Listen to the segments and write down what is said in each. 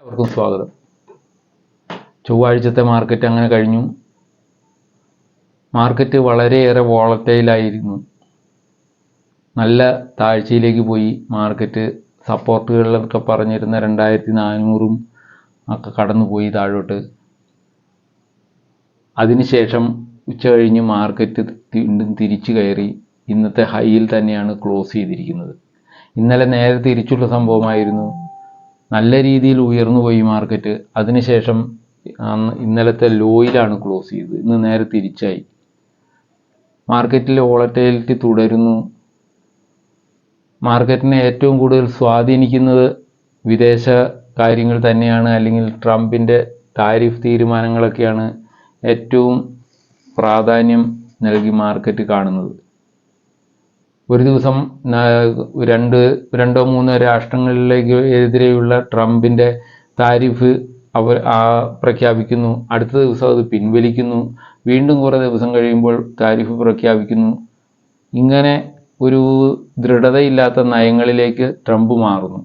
എല്ലാവർക്കും സ്വാഗതം. ചൊവ്വാഴ്ചത്തെ മാർക്കറ്റ് അങ്ങനെ കഴിഞ്ഞു. മാർക്കറ്റ് വളരെയേറെ വോളറ്റൈലായിരുന്നു നല്ല താഴ്ചയിലേക്ക് പോയി. മാർക്കറ്റ് സപ്പോർട്ടുകളിലൊക്കെ പറഞ്ഞിരുന്ന രണ്ടായിരത്തി നാനൂറും ഒക്കെ കടന്നു പോയി താഴോട്ട്. അതിനുശേഷം ഉച്ച കഴിഞ്ഞ് മാർക്കറ്റ് വീണ്ടും തിരിച്ചു കയറി. ഇന്നത്തെ ഹൈയിൽ തന്നെയാണ് ക്ലോസ് ചെയ്തിരിക്കുന്നത്. ഇന്നലെ നേരെ തിരിച്ചുള്ള സംഭവമായിരുന്നു. നല്ല രീതിയിൽ ഉയർന്നു പോയി മാർക്കറ്റ് അതിനുശേഷം ഇന്നലത്തെ ലോയിലാണ് ക്ലോസ് ചെയ്തത്. ഇന്ന് നേരെ തിരിച്ചായി. മാർക്കറ്റിൽ വോളറ്റൈലിറ്റി തുടരുന്നു. മാർക്കറ്റിനെ ഏറ്റവും കൂടുതൽ സ്വാധീനിക്കുന്നത് വിദേശ കാര്യങ്ങൾ തന്നെയാണ് അല്ലെങ്കിൽ ട്രംപിന്റെ താരിഫ് തീരുമാനങ്ങളൊക്കെയാണ് ഏറ്റവും പ്രാധാന്യം നൽകി മാർക്കറ്റ് കാണുന്നത്. ഒരു ദിവസം രണ്ട് രണ്ടോ മൂന്നോ രാഷ്ട്രങ്ങളിലേക്ക് എതിരെയുള്ള ട്രംപിന്റെ താരിഫ് അവർ പ്രഖ്യാപിക്കുന്നു. അടുത്ത ദിവസം അത് പിൻവലിക്കുന്നു. വീണ്ടും കുറേ ദിവസം കഴിയുമ്പോൾ താരിഫ് പ്രഖ്യാപിക്കുന്നു. ഇങ്ങനെ ഒരു ദൃഢതയില്ലാത്ത നയങ്ങളിലേക്ക് ട്രംപ് മാറുന്നു.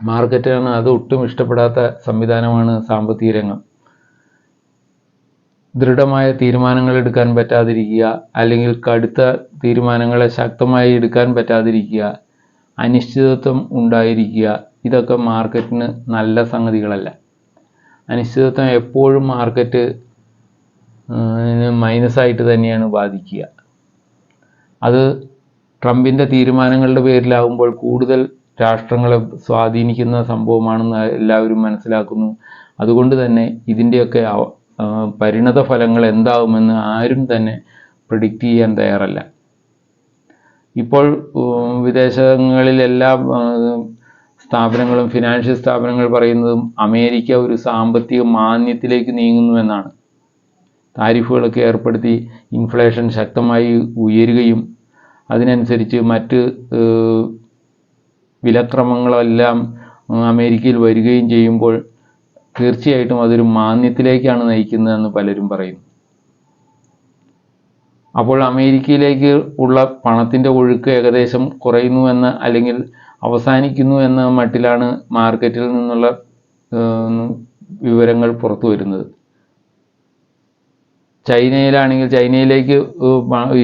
മാർക്കറ്റാണ് അത് ഒട്ടും ഇഷ്ടപ്പെടാത്ത സംവിധാനമാണ് സാമ്പത്തിക രംഗം. ദൃഢമായ തീരുമാനങ്ങൾ എടുക്കാൻ പറ്റാതിരിക്കുക അല്ലെങ്കിൽ കടുത്ത തീരുമാനങ്ങളെ ശക്തമായി എടുക്കാൻ പറ്റാതിരിക്കുക അനിശ്ചിതത്വം ഉണ്ടായിരിക്കുക ഇതൊക്കെ മാർക്കറ്റിന് നല്ല സംഗതികളല്ല. അനിശ്ചിതത്വം എപ്പോഴും മാർക്കറ്റ് മൈനസായിട്ട് തന്നെയാണ് ബാധിക്കുക. അത് ട്രംപിന്റെ തീരുമാനങ്ങളുടെ പേരിലാവുമ്പോൾ കൂടുതൽ രാഷ്ട്രങ്ങളെ സ്വാധീനിക്കുന്ന സംഭവമാണെന്ന് എല്ലാവരും മനസ്സിലാക്കുന്നു. അതുകൊണ്ട് തന്നെ ഇതിന്റെയൊക്കെ പരിണത ഫലങ്ങൾ എന്താവുമെന്ന് ആരും തന്നെ പ്രിഡിക്റ്റ് ചെയ്യാൻ തയ്യാറല്ല. ഇപ്പോൾ വിദേശങ്ങളിലെല്ലാം സ്ഥാപനങ്ങളും ഫിനാൻഷ്യൽ സ്ഥാപനങ്ങൾ പറയുന്നതും അമേരിക്ക ഒരു സാമ്പത്തിക മാന്യത്തിലേക്ക് നീങ്ങുന്നുവെന്നാണ് താരിഫുകളൊക്കെ ഏർപ്പെടുത്തി ഇൻഫ്ലേഷൻ ശക്തമായി ഉയരുകയും അതിനനുസരിച്ച് മറ്റ് വിലക്രമങ്ങളെല്ലാം അമേരിക്കയിൽ വരികയും ചെയ്യുമ്പോൾ തീർച്ചയായിട്ടും അതൊരു മാന്യത്തിലേക്കാണ് നയിക്കുന്നതെന്ന് പലരും പറയും അപ്പോൾ അമേരിക്കയിലേക്ക് ഉള്ള പണത്തിന്റെ ഒഴുക്ക് ഏകദേശം കുറയുന്നു എന്ന് അല്ലെങ്കിൽ അവസാനിക്കുന്നു എന്ന മട്ടിലാണ് മാർക്കറ്റിൽ നിന്നുള്ള വിവരങ്ങൾ പുറത്തു വരുന്നത്. ചൈനയിലാണെങ്കിൽ ചൈനയിലേക്ക്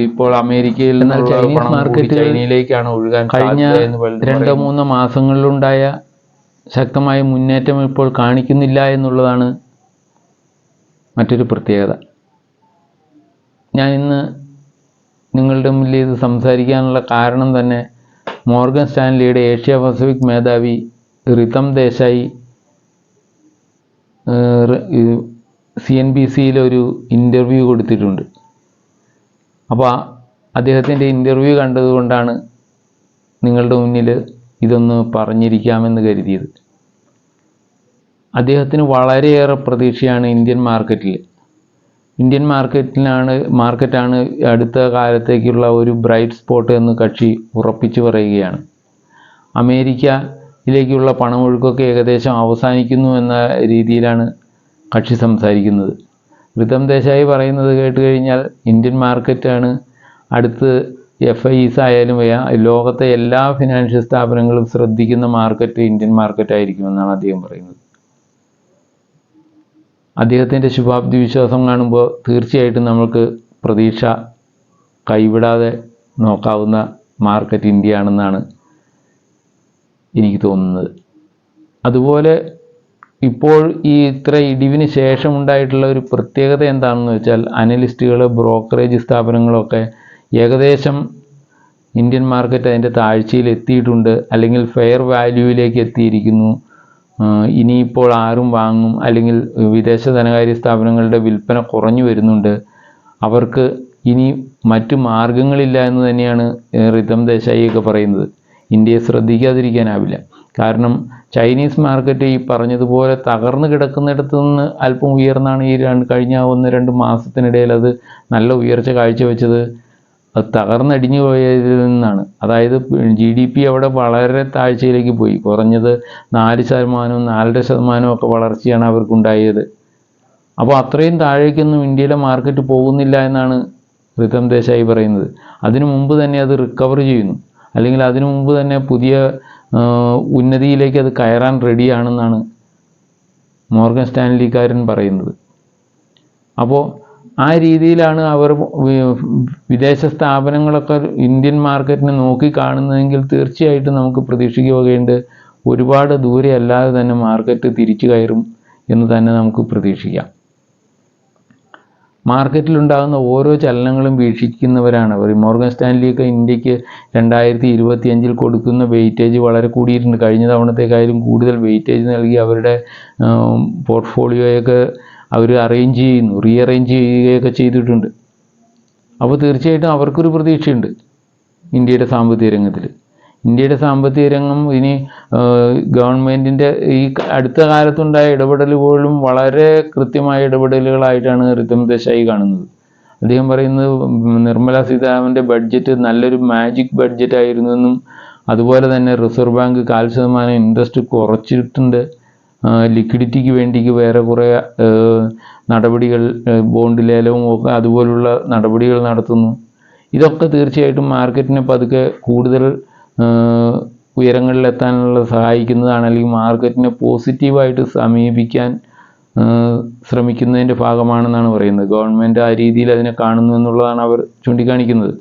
ഇപ്പോൾ അമേരിക്കയിൽ നിന്നുള്ള ചൈനീസ് ചൈനയിലേക്കാണ് ഒഴുകാൻ കഴിഞ്ഞ രണ്ടോ മൂന്നോ മാസങ്ങളിലുണ്ടായ ശക്തമായ മുന്നേറ്റം ഇപ്പോൾ കാണിക്കുന്നില്ല എന്നുള്ളതാണ് മറ്റൊരു പ്രത്യേകത. ഞാൻ ഇന്ന് നിങ്ങളുടെ മുന്നിൽ ഇത് സംസാരിക്കാനുള്ള കാരണം തന്നെ മോർഗൻ സ്റ്റാൻലിയുടെ ഏഷ്യ പസഫിക് മേധാവി Ridham Desai C N B സിയിലൊരു interview കൊടുത്തിട്ടുണ്ട്. അപ്പോൾ അദ്ദേഹത്തിന്റെ ഇന്റർവ്യൂ കണ്ടതുകൊണ്ടാണ് നിങ്ങളുടെ മുന്നിൽ ഇതൊന്ന് പറഞ്ഞിരിക്കാമെന്ന് കരുതിയത്. അദ്ദേഹത്തിന് വളരെയേറെ പ്രതീക്ഷയാണ് ഇന്ത്യൻ മാർക്കറ്റിൽ ഇന്ത്യൻ മാർക്കറ്റിലാണ് മാർക്കറ്റാണ് അടുത്ത കാലത്തേക്കുള്ള ഒരു ബ്രൈറ്റ് സ്പോട്ട് എന്ന് കക്ഷി ഉറപ്പിച്ചു പറയുകയാണ്. അമേരിക്കയിലേക്കുള്ള പണമൊഴുക്കൊക്കെ ഏകദേശം അവസാനിക്കുന്നു എന്ന രീതിയിലാണ് കക്ഷി സംസാരിക്കുന്നത്. ഋതം ദേശായി പറയുന്നത് കേട്ടുകഴിഞ്ഞാൽ ഇന്ത്യൻ മാർക്കറ്റാണ് അടുത്ത് എഫ് ഐസ് ആയാലും വേ- ലോകത്തെ എല്ലാ ഫിനാൻഷ്യൽ സ്ഥാപനങ്ങളും ശ്രദ്ധിക്കുന്ന മാർക്കറ്റ് ഇന്ത്യൻ മാർക്കറ്റ് ആയിരിക്കുമെന്നാണ് അദ്ദേഹം പറയുന്നത്. അദ്ദേഹത്തിന്റെ ശുഭാപ്തി വിശ്വാസം കാണുമ്പോൾ തീർച്ചയായിട്ടും നമുക്ക് പ്രതീക്ഷ കൈവിടാതെ നോക്കാവുന്ന മാർക്കറ്റ് ഇന്ത്യ ആണെന്നാണ് എനിക്ക് തോന്നുന്നത്. അതുപോലെ ഇപ്പോൾ ഈ ഇത്ര ഇടിവിന് ശേഷം ഉണ്ടായിട്ടുള്ള ഒരു പ്രത്യേകത എന്താണെന്ന് വെച്ചാൽ അനലിസ്റ്റുകൾ ബ്രോക്കറേജ് സ്ഥാപനങ്ങളൊക്കെ ഏകദേശം ഇന്ത്യൻ മാർക്കറ്റ് അതിന്റെ താഴ്ചയിൽ എത്തിയിട്ടുണ്ട്. അല്ലെങ്കിൽ ഫെയർ വാല്യൂവിലേക്ക് എത്തിയിരിക്കുന്നു. ഇനിയിപ്പോൾ ആരും വാങ്ങും. അല്ലെങ്കിൽ വിദേശ ധനകാര്യ സ്ഥാപനങ്ങളുടെ വിൽപ്പന കുറഞ്ഞു വരുന്നുണ്ട്. അവർക്ക് ഇനി മറ്റു മാർഗങ്ങളില്ല എന്ന് തന്നെയാണ് റിതം ദേശായിയൊക്കെ പറയുന്നത്. ഇന്ത്യയെ ശ്രദ്ധിക്കാതിരിക്കാനാവില്ല. കാരണം ചൈനീസ് മാർക്കറ്റ് ഈ പറഞ്ഞതുപോലെ തകർന്നു കിടക്കുന്നിടത്ത് നിന്ന് അല്പം ഉയർന്നാണ് ഈ രണ്ട് കഴിഞ്ഞ ഒന്ന് രണ്ട് മാസത്തിനിടയിൽ അത് നല്ല ഉയർച്ച കാഴ്ചവെച്ചത്. അത് തകർന്നടിഞ്ഞു പോയതിൽ നിന്നാണ്. അതായത് ജി ഡി പി അവിടെ വളരെ താഴ്ചയിലേക്ക് പോയി. കുറഞ്ഞത് നാല് ശതമാനവും നാലര ശതമാനവും ഒക്കെ വളർച്ചയാണ് അവർക്കുണ്ടായത്. അപ്പോൾ അത്രയും താഴേക്കൊന്നും ഇന്ത്യയിലെ മാർക്കറ്റ് പോകുന്നില്ല എന്നാണ് റിതം ദേശായി പറയുന്നത്. അതിനു മുമ്പ് തന്നെ അത് റിക്കവർ ചെയ്യുന്നു. അല്ലെങ്കിൽ അതിനു മുമ്പ് തന്നെ പുതിയ ഉന്നതിയിലേക്ക് അത് കയറാൻ റെഡിയാണെന്നാണ് മോർഗൻ സ്റ്റാൻലിക്കാരൻ പറയുന്നത്. അപ്പോൾ ആ രീതിയിലാണ് അവർ വിദേശ സ്ഥാപനങ്ങളൊക്കെ ഇന്ത്യൻ മാർക്കറ്റിനെ നോക്കി കാണുന്നതെങ്കിൽ തീർച്ചയായിട്ടും നമുക്ക് പ്രതീക്ഷിക്കുകയുണ്ട് ഒരുപാട് ദൂരെ അല്ലാതെ തന്നെ മാർക്കറ്റ് തിരിച്ചു കയറും എന്ന് തന്നെ നമുക്ക് പ്രതീക്ഷിക്കാം. മാർക്കറ്റിലുണ്ടാകുന്ന ഓരോ ചലനങ്ങളും വീക്ഷിക്കുന്നവരാണ് അവർ. മോർഗൻ സ്റ്റാൻലിയൊക്കെ ഇന്ത്യയ്ക്ക് രണ്ടായിരത്തി ഇരുപത്തി അഞ്ചിൽ കൊടുക്കുന്ന വെയിറ്റേജ് വളരെ കൂടിയിട്ടുണ്ട്. കഴിഞ്ഞ തവണത്തേക്കായാലും കൂടുതൽ വെയിറ്റേജ് നൽകി അവരുടെ പോർട്ട്ഫോളിയോയൊക്കെ അവർ അറേഞ്ച് ചെയ്യുന്നു റീഅറേഞ്ച് ചെയ്യുകയൊക്കെ ചെയ്തിട്ടുണ്ട്. അപ്പോൾ തീർച്ചയായിട്ടും അവർക്കൊരു പ്രതീക്ഷയുണ്ട് ഇന്ത്യയുടെ സാമ്പത്തിക രംഗത്തിൽ. ഇന്ത്യയുടെ സാമ്പത്തിക രംഗം ഇനി ഗവൺമെന്റിന്റെ ഈ അടുത്ത കാലത്തുണ്ടായ ഇടപെടലുകളും വളരെ കൃത്യമായ ഇടപെടലുകളായിട്ടാണ് റിതം ദേശായി കാണുന്നത്. അദ്ദേഹം പറയുന്നത് നിർമ്മല സീതാരാമന്റെ ബഡ്ജറ്റ് നല്ലൊരു മാജിക് ബഡ്ജറ്റ് ആയിരുന്നെന്നും അതുപോലെ തന്നെ റിസർവ് ബാങ്ക് കാൽ ശതമാനം ഇൻട്രസ്റ്റ് കുറച്ചിട്ടുണ്ട്. ലിക്വിഡിറ്റിക്ക് വേണ്ടിക്ക് വേറെ കുറേ നടപടികൾ ബോണ്ട് ലേലവും ഒക്കെ അതുപോലുള്ള നടപടികൾ നടത്തുന്നു. ഇതൊക്കെ തീർച്ചയായിട്ടും മാർക്കറ്റിനെ പതുക്കെ കൂടുതൽ ഉയരങ്ങളിലെത്താനുള്ള സഹായിക്കുന്നതാണ് അല്ലെങ്കിൽ മാർക്കറ്റിനെ പോസിറ്റീവായിട്ട് സമീപിക്കാൻ ശ്രമിക്കുന്നതിന്റെ ഭാഗമാണെന്നാണ് പറയുന്നത്. ഗവൺമെന്റ് ആ രീതിയിൽ അതിനെ കാണുന്നു എന്നുള്ളതാണ് അവർ ചൂണ്ടിക്കാണിക്കുന്നത്.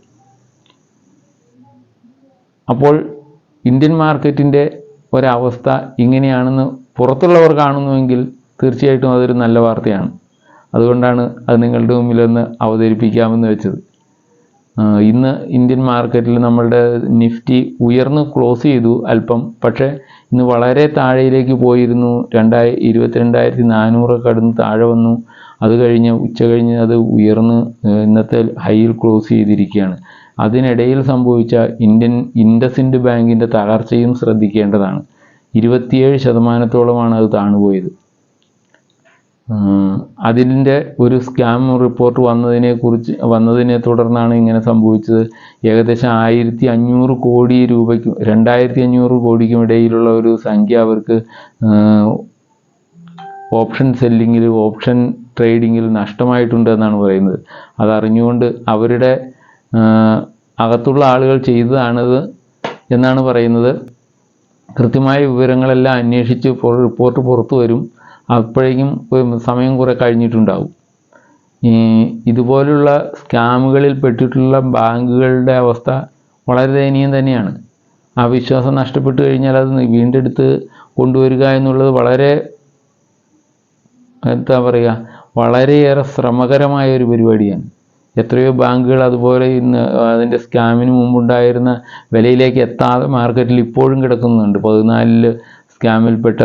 അപ്പോൾ ഇന്ത്യൻ മാർക്കറ്റിന്റെ ഒരവസ്ഥ ഇങ്ങനെയാണെന്ന് പുറത്തുള്ളവർ കാണുന്നുവെങ്കിൽ തീർച്ചയായിട്ടും അതൊരു നല്ല വാർത്തയാണ്. അതുകൊണ്ടാണ് അത് നിങ്ങളുടെ മുമ്പിലൊന്ന് അവതരിപ്പിക്കാമെന്ന് വെച്ചത്. ഇന്ന് ഇന്ത്യൻ മാർക്കറ്റിൽ നമ്മളുടെ നിഫ്റ്റി ഉയർന്ന് ക്ലോസ് ചെയ്തു അല്പം പക്ഷേ ഇന്ന് വളരെ താഴെയിലേക്ക് പോയിരുന്നു. രണ്ടായി ഇരുപത്തിരണ്ടായിരത്തി നാനൂറ് കടന്ന് താഴെ വന്നു. അത് കഴിഞ്ഞ് ഉച്ച കഴിഞ്ഞ് അത് ഉയർന്ന് ഇന്നത്തെ ഹൈയിൽ ക്ലോസ് ചെയ്തിരിക്കുകയാണ്. അതിനിടയിൽ സംഭവിച്ച ഇന്ത്യൻ ഇൻഡസിൻഡ് ബാങ്കിന്റെ തകർച്ചയും ശ്രദ്ധിക്കേണ്ടതാണ്. ഇരുപത്തിയേഴ് ശതമാനത്തോളമാണ് അത് താണുപോയത്. അതിന്റെ ഒരു സ്കാം റിപ്പോർട്ട് വന്നതിനെ കുറിച്ച് വന്നതിനെ തുടർന്നാണ് ഇങ്ങനെ സംഭവിച്ചത്. ഏകദേശം ആയിരത്തി അഞ്ഞൂറ് കോടി രൂപയ്ക്കും രണ്ടായിരത്തി അഞ്ഞൂറ് കോടിക്കും ഇടയിലുള്ള ഒരു സംഖ്യ അവർക്ക് ഓപ്ഷൻ സെല്ലിങ്ങിൽ ഓപ്ഷൻ ട്രേഡിങ്ങിൽ നഷ്ടമായിട്ടുണ്ട് എന്നാണ് പറയുന്നത്. അതറിഞ്ഞുകൊണ്ട് അവരുടെ അകത്തുള്ള ആളുകൾ ചെയ്തതാണിത് എന്നാണ് പറയുന്നത്. കൃത്യമായ വിവരങ്ങളെല്ലാം അന്വേഷിച്ച് റിപ്പോർട്ട് പുറത്തു വരും. അപ്പോഴേക്കും സമയം കുറെ കഴിഞ്ഞിട്ടുണ്ടാവും. ഇതുപോലുള്ള സ്കാമുകളിൽ പെട്ടിട്ടുള്ള ബാങ്കുകളുടെ അവസ്ഥ വളരെ ദയനീയം തന്നെയാണ്. ആ വിശ്വാസം നഷ്ടപ്പെട്ടു കഴിഞ്ഞാൽ അത് വീണ്ടെടുത്ത് കൊണ്ടുവരിക എന്നുള്ളത് വളരെ എന്താ പറയുക വളരെയേറെ ശ്രമകരമായ ഒരു പരിപാടിയാണ്. എത്രയോ ബാങ്കുകൾ അതുപോലെ ഇന്ന് അതിന്റെ സ്കാമിന് മുമ്പുണ്ടായിരുന്ന വിലയിലേക്ക് എത്താതെ മാർക്കറ്റിൽ ഇപ്പോഴും കിടക്കുന്നുണ്ട്. പതിനാലിൽ സ്കാമിൽപ്പെട്ട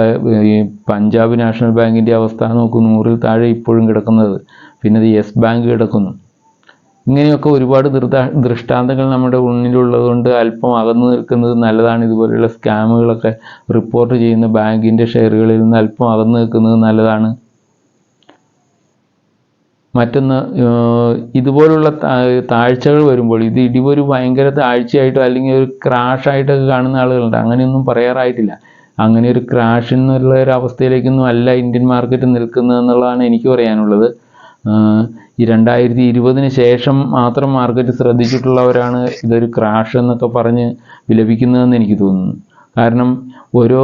ഈ പഞ്ചാബ് നാഷണൽ ബാങ്കിന്റെ അവസ്ഥ നോക്കൂ നൂറിൽ താഴെ ഇപ്പോഴും കിടക്കുന്നത്. പിന്നെ അത് യെസ് ബാങ്ക് കിടക്കുന്നു. ഇങ്ങനെയൊക്കെ ഒരുപാട് ദൃഷ്ടാന്തങ്ങൾ നമ്മുടെ ഉള്ളിലുള്ളതുകൊണ്ട് അല്പം അകന്നു നിൽക്കുന്നത് നല്ലതാണ്. ഇതുപോലെയുള്ള സ്കാമുകളൊക്കെ റിപ്പോർട്ട് ചെയ്യുന്ന ബാങ്കിന്റെ ഷെയറുകളിൽ നിന്ന് അല്പം അകന്നു നിൽക്കുന്നത് നല്ലതാണ്. മറ്റൊന്ന് ഇതുപോലുള്ള താഴ്ചകൾ വരുമ്പോൾ ഇത് ഇടിവൊരു ഭയങ്കര താഴ്ചയായിട്ടോ അല്ലെങ്കിൽ ഒരു ക്രാഷായിട്ടൊക്കെ കാണുന്ന ആളുകളുണ്ട്. അങ്ങനെയൊന്നും പറയാറായിട്ടില്ല. അങ്ങനെ ഒരു ക്രാഷ് എന്നുള്ള ഒരു അവസ്ഥയിലേക്കൊന്നും അല്ല ഇന്ത്യൻ മാർക്കറ്റ് നിൽക്കുന്നത് എന്നുള്ളതാണ് എനിക്ക് പറയാനുള്ളത്. ഈ രണ്ടായിരത്തി ഇരുപതിന് ശേഷം മാത്രം മാർക്കറ്റ് ശ്രദ്ധിച്ചിട്ടുള്ളവരാണ് ഇതൊരു ക്രാഷ് എന്നൊക്കെ പറഞ്ഞ് വിലപിക്കുന്നതെന്ന് എനിക്ക് തോന്നുന്നു. കാരണം ഓരോ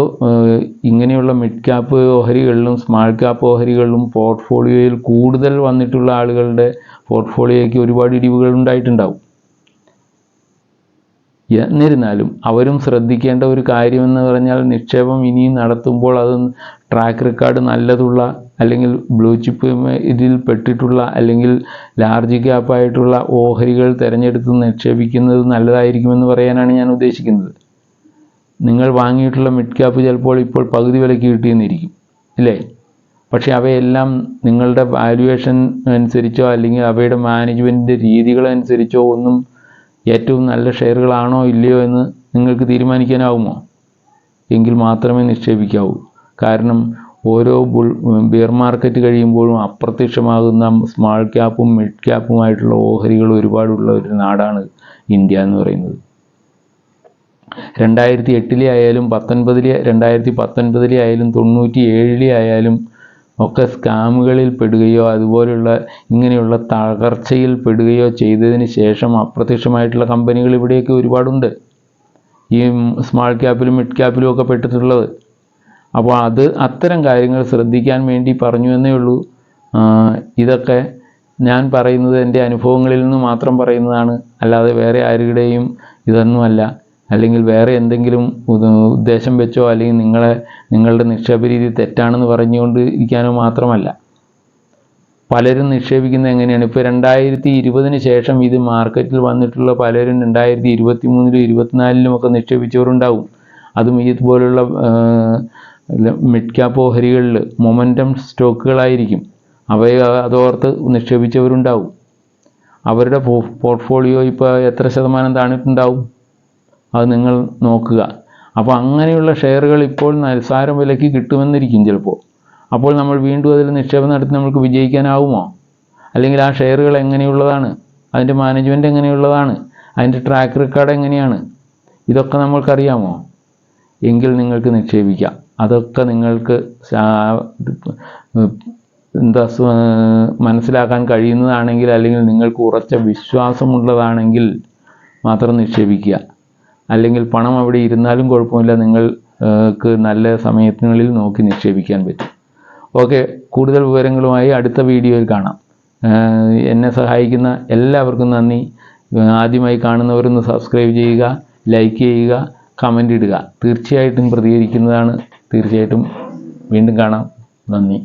ഇങ്ങനെയുള്ള മിഡ് ക്യാപ്പ് ഓഹരികളിലും സ്മാൾ ക്യാപ്പ് ഓഹരികളിലും പോർട്ട്ഫോളിയോയിൽ കൂടുതൽ വന്നിട്ടുള്ള ആളുകളുടെ പോർട്ട്ഫോളിയോയ്ക്ക് ഒരുപാട് ഇടിവുകൾ ഉണ്ടായിട്ടുണ്ടാവും. എന്നിരുന്നാലും അവരും ശ്രദ്ധിക്കേണ്ട ഒരു കാര്യമെന്ന് പറഞ്ഞാൽ നിക്ഷേപം ഇനിയും നടത്തുമ്പോൾ അത് ട്രാക്ക് റെക്കോർഡ് നല്ലതുള്ള അല്ലെങ്കിൽ ബ്ലൂ ചിപ്പ് ഇതിൽ പെട്ടിട്ടുള്ള അല്ലെങ്കിൽ ലാർജ് ക്യാപ്പായിട്ടുള്ള ഓഹരികൾ തിരഞ്ഞെടുത്ത് നിക്ഷേപിക്കുന്നത് നല്ലതായിരിക്കുമെന്ന് പറയാനാണ് ഞാൻ ഉദ്ദേശിക്കുന്നത്. നിങ്ങൾ വാങ്ങിയിട്ടുള്ള മിഡ് ക്യാപ്പ് ചിലപ്പോൾ ഇപ്പോൾ പകുതി വിലയ്ക്ക് കിട്ടിയെന്നിരിക്കും ഇല്ലേ? പക്ഷേ അവയെല്ലാം നിങ്ങളുടെ വാല്യുവേഷൻ അനുസരിച്ചോ അല്ലെങ്കിൽ അവയുടെ മാനേജ്മെന്റിന്റെ രീതികളനുസരിച്ചോ ഒന്നും ഏറ്റവും നല്ല ഷെയറുകളാണോ ഇല്ലയോ എന്ന് നിങ്ങൾക്ക് തീരുമാനിക്കാനാവുമോ? എങ്കിൽ മാത്രമേ നിക്ഷേപിക്കാവൂ. കാരണം ഓരോ ബുൾ ബിയർ മാർക്കറ്റ് കഴിയുമ്പോഴും അപ്രത്യക്ഷമാകുന്ന സ്മാൾ ക്യാപ്പും മിഡ് ക്യാപ്പുമായിട്ടുള്ള ഓഹരികൾ ഒരുപാടുള്ള ഒരു നാടാണ് ഇന്ത്യ എന്ന് പറയുന്നത്. രണ്ടായിരത്തി എട്ടിലെ ആയാലും പത്തൊൻപതിലെ രണ്ടായിരത്തി പത്തൊൻപതിലെ ആയാലും തൊണ്ണൂറ്റി ഏഴിലെ ആയാലും ഒക്കെ സ്കാമുകളിൽ പെടുകയോ അതുപോലുള്ള ഇങ്ങനെയുള്ള തകർച്ചയിൽ പെടുകയോ ചെയ്തതിന് ശേഷം അപ്രത്യക്ഷമായിട്ടുള്ള കമ്പനികൾ ഇവിടെയൊക്കെ ഒരുപാടുണ്ട്. ഈ സ്മാൾ ക്യാപ്പിലും മിഡ് ക്യാപ്പിലും ഒക്കെ പെട്ടിട്ടുള്ളത്. അപ്പോൾ അത് അത്തരം കാര്യങ്ങൾ ശ്രദ്ധിക്കാൻ വേണ്ടി പറഞ്ഞു എന്നേ ഉള്ളൂ. ഇതൊക്കെ ഞാൻ പറയുന്നത് എന്റെ അനുഭവങ്ങളിൽ നിന്ന് മാത്രം പറയുന്നതാണ്. അല്ലാതെ വേറെ ആരുടെയും ഇതൊന്നുമല്ല അല്ലെങ്കിൽ വേറെ എന്തെങ്കിലും ഉദ്ദേശം വെച്ചോ അല്ലെങ്കിൽ നിങ്ങളെ നിങ്ങളുടെ നിക്ഷേപ രീതി തെറ്റാണെന്ന് പറഞ്ഞുകൊണ്ട് ഇരിക്കാനോ മാത്രമല്ല. പലരും നിക്ഷേപിക്കുന്നത് എങ്ങനെയാണ്? ഇപ്പോൾ രണ്ടായിരത്തി ഇരുപതിന് ശേഷം ഇത് മാർക്കറ്റിൽ വന്നിട്ടുള്ള പലരും രണ്ടായിരത്തി ഇരുപത്തി മൂന്നിലും ഇരുപത്തിനാലിലും ഒക്കെ നിക്ഷേപിച്ചവരുണ്ടാവും. അതും ഇതുപോലുള്ള മിഡ് ക്യാപ്പ് ഓഹരികളിൽ മൊമെന്റം സ്റ്റോക്കുകളായിരിക്കും. അവയെ അതോർത്ത് നിക്ഷേപിച്ചവരുണ്ടാവും. അവരുടെ പോർട്ട്ഫോളിയോ ഇപ്പോൾ എത്ര ശതമാനം താണിട്ടുണ്ടാവും? അത് നിങ്ങൾ നോക്കുക. അപ്പോൾ അങ്ങനെയുള്ള ഷെയറുകൾ ഇപ്പോൾ നിസ്സാരം വിലയ്ക്ക് കിട്ടുമെന്നിരിക്കും ചിലപ്പോൾ അപ്പോൾ നമ്മൾ വീണ്ടും അതിൽ നിക്ഷേപം നടത്തി നമുക്ക് വിജയിക്കാനാവുമോ? അല്ലെങ്കിൽ ആ ഷെയറുകൾ എങ്ങനെയുള്ളതാണ്? അതിന്റെ മാനേജ്മെന്റ് എങ്ങനെയുള്ളതാണ്? അതിന്റെ ട്രാക്ക് റെക്കോർഡ് എങ്ങനെയാണ്? ഇതൊക്കെ നമ്മൾക്കറിയാമോ? എങ്കിൽ നിങ്ങൾക്ക് നിക്ഷേപിക്കാം. അതൊക്കെ നിങ്ങൾക്ക് എന്താ മനസ്സിലാക്കാൻ കഴിയുന്നതാണെങ്കിൽ അല്ലെങ്കിൽ നിങ്ങൾക്ക് ഉറച്ച വിശ്വാസമുള്ളതാണെങ്കിൽ മാത്രം നിക്ഷേപിക്കുക. അല്ലെങ്കിൽ പണം അവിടെ ഇരുന്നാലും കുഴപ്പമില്ല. നിങ്ങൾക്ക് നല്ല സമയത്തിനുള്ളിൽ നോക്കി നിക്ഷേപിക്കാൻ പറ്റും. ഓക്കെ കൂടുതൽ വിവരങ്ങളുമായി അടുത്ത വീഡിയോയിൽ കാണാം. എന്നെ സഹായിക്കുന്ന എല്ലാവർക്കും നന്ദി. ആദ്യമായി കാണുന്നവരൊന്ന് സബ്സ്ക്രൈബ് ചെയ്യുക ലൈക്ക് ചെയ്യുക കമന്റ് ഇടുക. തീർച്ചയായിട്ടും പ്രതികരിക്കുന്നതാണ്. തീർച്ചയായിട്ടും വീണ്ടും കാണാം. നന്ദി.